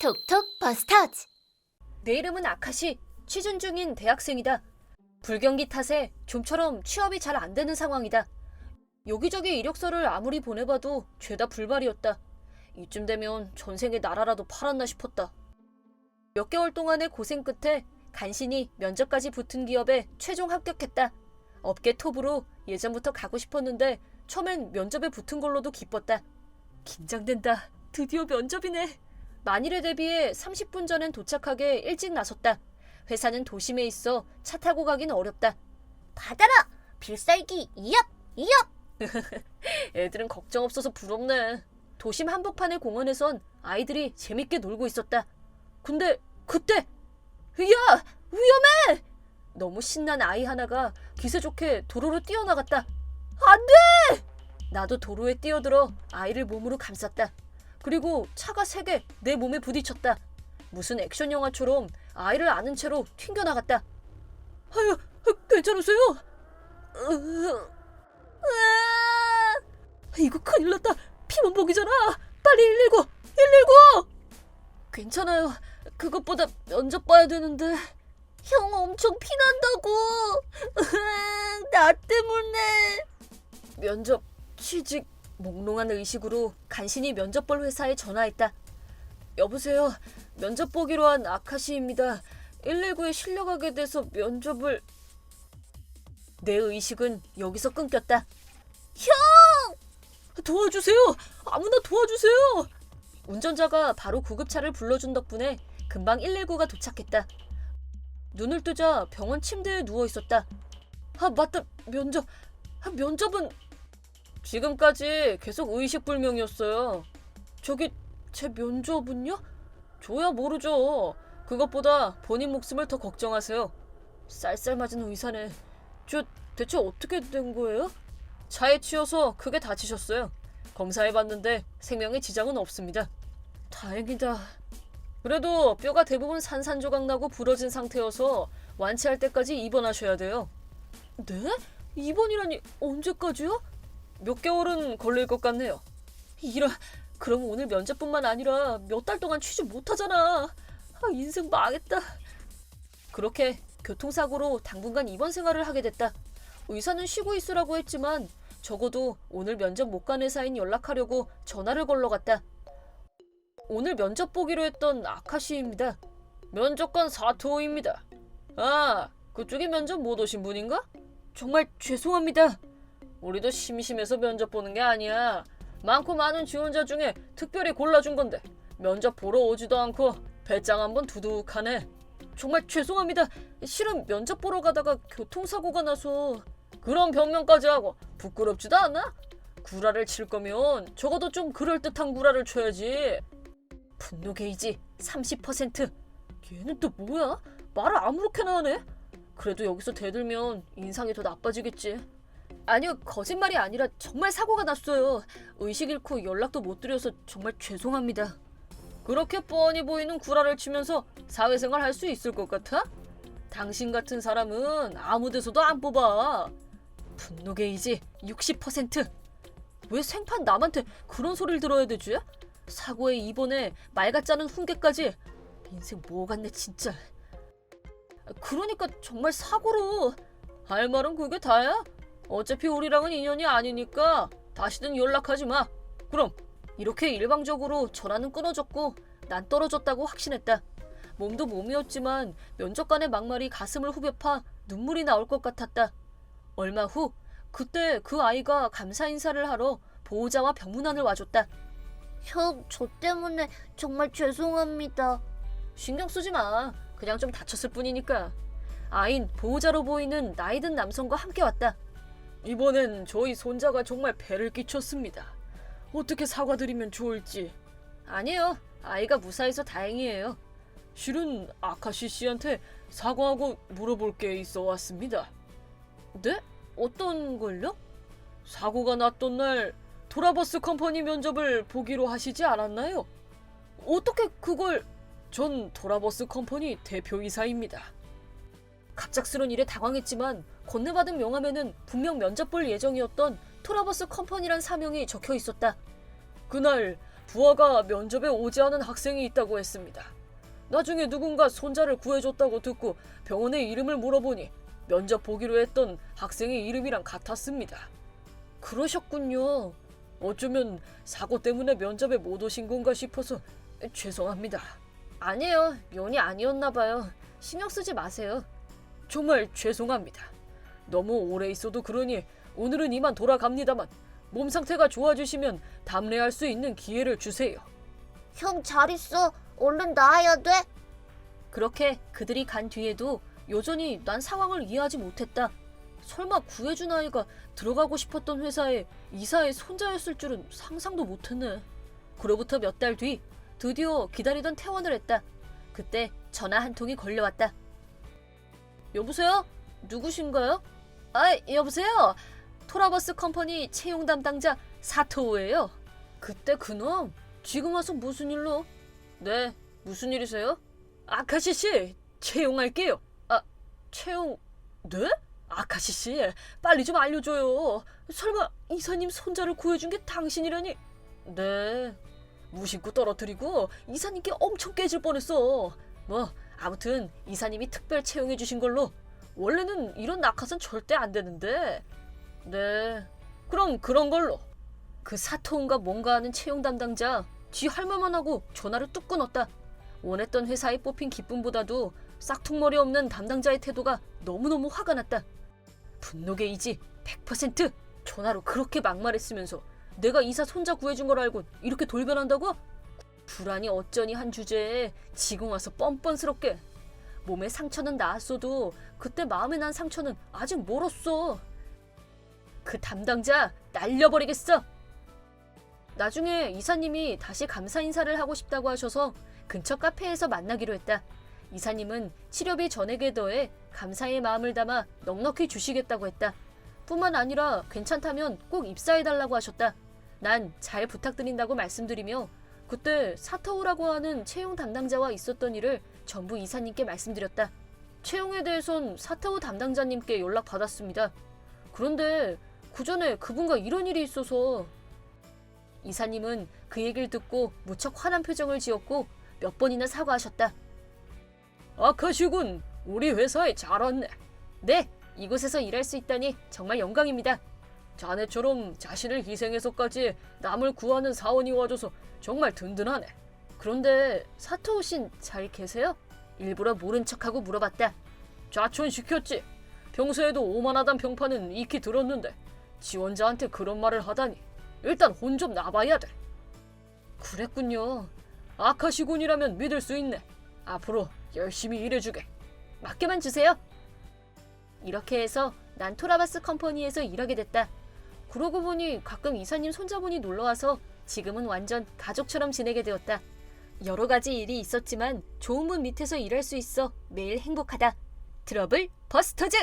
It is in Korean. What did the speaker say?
톡톡 버스터즈 내 이름은 아카시. 취준 중인 대학생이다. 불경기 탓에 좀처럼 취업이 잘 안 되는 상황이다. 여기저기 이력서를 아무리 보내봐도 죄다 불발이었다. 이쯤 되면 전생에 나라라도 팔았나 싶었다. 몇 개월 동안의 고생 끝에 간신히 면접까지 붙은 기업에 최종 합격했다. 업계 톱으로 예전부터 가고 싶었는데 처음엔 면접에 붙은 걸로도 기뻤다. 긴장된다. 드디어 면접이네. 만일에 대비해 30분 전엔 도착하게 일찍 나섰다. 회사는 도심에 있어 차 타고 가긴 어렵다. 받아라 필살기 이압 이압 애들은 걱정 없어서 부럽네. 도심 한복판의 공원에선 아이들이 재밌게 놀고 있었다. 근데 그때 야 위험해! 너무 신난 아이 하나가 기세 좋게 도로로 뛰어나갔다. 안 돼! 나도 도로에 뛰어들어 아이를 몸으로 감쌌다. 그리고 차가 세 개 내 몸에 부딪혔다. 무슨 액션 영화처럼 아이를 안은 채로 튕겨나갔다. 아유, 괜찮으세요? 이거 큰일 났다. 피문복이잖아. 빨리 119! 119! 괜찮아요. 그것보다 면접 봐야 되는데. 형 엄청 피난다고. 나 때문에. 면접, 취직, 몽롱한 의식으로 간신히 면접 볼 회사에 전화했다. 여보세요. 면접 보기로 한 아카시입니다. 119에 실려가게 돼서 면접을 내 의식은 여기서 끊겼다. 형! 도와주세요! 아무나 도와주세요! 운전자가 바로 구급차를 불러준 덕분에 금방 119가 도착했다. 눈을 뜨자 병원 침대에 누워 있었다. 아, 맞다. 면접. 아, 면접은 지금까지 계속 의식불명이었어요. 저기 제 면접은요? 저야 모르죠. 그것보다 본인 목숨을 더 걱정하세요. 쌀쌀 맞은 의사네. 저 대체 어떻게 된 거예요? 차에 치여서 크게 다치셨어요. 검사해봤는데 생명에 지장은 없습니다. 다행이다. 그래도 뼈가 대부분 산산조각 나고 부러진 상태여서 완치할 때까지 입원하셔야 돼요. 네? 입원이라니 언제까지요? 몇 개월은 걸릴 것 같네요. 이런 그럼 오늘 면접뿐만 아니라 몇 달 동안 취직 못하잖아. 아, 인생 망했다. 그렇게 교통사고로 당분간 입원 생활을 하게 됐다. 의사는 쉬고 있으라고 했지만 적어도 오늘 면접 못 간 회사인 연락하려고 전화를 걸러 갔다. 오늘 면접 보기로 했던 아카시입니다. 면접관 사토입니다. 아, 그쪽에 면접 못 오신 분인가? 정말 죄송합니다. 우리도 심심해서 면접 보는 게 아니야. 많고 많은 지원자 중에 특별히 골라준 건데 면접 보러 오지도 않고 배짱 한번 두둑하네. 정말 죄송합니다. 실은 면접 보러 가다가 교통사고가 나서 그런 변명까지 하고 부끄럽지도 않아? 구라를 칠 거면 적어도 좀 그럴듯한 구라를 쳐야지. 분노 게이지 30%. 얘는 또 뭐야? 말을 아무렇게나 하네? 그래도 여기서 대들면 인상이 더 나빠지겠지. 아니요, 거짓말이 아니라 정말 사고가 났어요. 의식 잃고 연락도 못 드려서 정말 죄송합니다. 그렇게 뻔히 보이는 구라를 치면서 사회생활 할 수 있을 것 같아? 당신 같은 사람은 아무 데서도 안 뽑아. 분노 게이지 60%. 왜 생판 남한테 그런 소리를 들어야 되지? 사고에 입원해 말 같지 않은 훈계까지 인생 뭐 같네 진짜. 그러니까 정말 사고로 할 말은 그게 다야? 어차피 우리랑은 인연이 아니니까 다시는 연락하지 마. 그럼 이렇게 일방적으로 전화는 끊어졌고 난 떨어졌다고 확신했다. 몸도 몸이었지만 면접관의 막말이 가슴을 후벼파 눈물이 나올 것 같았다. 얼마 후 그때 그 아이가 감사 인사를 하러 보호자와 병문안을 와줬다. 형 저 때문에 정말 죄송합니다 신경 쓰지 마. 그냥 좀 다쳤을 뿐이니까. 아인 보호자로 보이는 나이든 남성과 함께 왔다. 이번엔 저희 손자가 정말 배를 끼쳤습니다. 어떻게 사과드리면 좋을지. 아니에요. 아이가 무사해서 다행이에요. 실은 아카시 씨한테 사과하고 물어볼 게 있어 왔습니다. 네? 어떤 걸요? 사고가 났던 날 도라버스 컴퍼니 면접을 보기로 하시지 않았나요? 어떻게 그걸 전 도라버스 컴퍼니 대표이사입니다. 갑작스런 일에 당황했지만 건네받은 명함에는 분명 면접 볼 예정이었던 토라버스 컴퍼니란 사명이 적혀 있었다. 그날 부하가 면접에 오지 않은 학생이 있다고 했습니다. 나중에 누군가 손자를 구해줬다고 듣고 병원의 이름을 물어보니 면접 보기로 했던 학생의 이름이랑 같았습니다. 그러셨군요. 어쩌면 사고 때문에 면접에 못 오신 건가 싶어서 죄송합니다. 아니에요. 면이 아니었나 봐요. 신경 쓰지 마세요. 정말 죄송합니다. 너무 오래 있어도 그러니 오늘은 이만 돌아갑니다만 몸 상태가 좋아지시면 담례할 수 있는 기회를 주세요. 형 잘 있어. 얼른 나와야 돼. 그렇게 그들이 간 뒤에도 여전히 난 상황을 이해하지 못했다. 설마 구해준 아이가 들어가고 싶었던 회사에 이사의 손자였을 줄은 상상도 못했네. 그로부터 몇 달 뒤 드디어 기다리던 퇴원을 했다. 그때 전화 한 통이 걸려왔다. 여보세요? 누구신가요? 아, 여보세요? 토라버스 컴퍼니 채용 담당자 사토우예요. 그때 그놈 지금 와서 무슨 일로? 네, 무슨 일이세요? 아카시 씨, 채용할게요. 아, 채용 네? 아카시 씨, 빨리 좀 알려줘요. 설마 이사님 손자를 구해준 게 당신이라니? 네. 무심코 떨어뜨리고 이사님께 엄청 깨질 뻔했어. 뭐 아무튼 이사님이 특별 채용해 주신 걸로. 원래는 이런 낙하산 절대 안 되는데. 네. 그럼 그런 걸로. 그 사토운가 뭔가 하는 채용 담당자 쥐 할말만 하고 전화를 뚝 끊었다. 원했던 회사에 뽑힌 기쁨보다도 싹퉁머리 없는 담당자의 태도가 너무너무 화가 났다. 분노 게이지 100% 전화로 그렇게 막말했으면서 내가 이사 손자 구해준 걸 알고 이렇게 돌변한다고? 불안이 어쩌니 한 주제에 지금 와서 뻔뻔스럽게 몸에 상처는 나았어도 그때 마음에 난 상처는 아직 멀었어. 그 담당자 날려버리겠어. 나중에 이사님이 다시 감사 인사를 하고 싶다고 하셔서 근처 카페에서 만나기로 했다. 이사님은 치료비 전액에 더해 감사의 마음을 담아 넉넉히 주시겠다고 했다. 뿐만 아니라 괜찮다면 꼭 입사해달라고 하셨다. 난 잘 부탁드린다고 말씀드리며 그때 사타오라고 하는 채용 담당자와 있었던 일을 전부 이사님께 말씀드렸다. 채용에 대해선 사타오 담당자님께 연락 받았습니다. 그런데 그 전에 그분과 이런 일이 있어서 이사님은 그 얘기를 듣고 무척 화난 표정을 지었고 몇 번이나 사과하셨다. 아카시군, 우리 회사에 잘 왔네. 네, 이곳에서 일할 수 있다니 정말 영광입니다. 자네처럼 자신을 희생해서까지 남을 구하는 사원이 와줘서 정말 든든하네. 그런데 사토우 씨잘 계세요? 일부러 모른 척하고 물어봤다. 좌천시켰지. 평소에도 오만하단 평판은 익히 들었는데 지원자한테 그런 말을 하다니 일단 혼 좀 나봐야 돼. 그랬군요. 아카시군이라면 믿을 수 있네. 앞으로 열심히 일해주게. 맡겨만 주세요. 이렇게 해서 난 토라바스 컴퍼니에서 일하게 됐다. 그러고 보니 가끔 이사님 손자분이 놀러와서 지금은 완전 가족처럼 지내게 되었다. 여러 가지 일이 있었지만 좋은 분 밑에서 일할 수 있어 매일 행복하다. 트러블 버스터즈!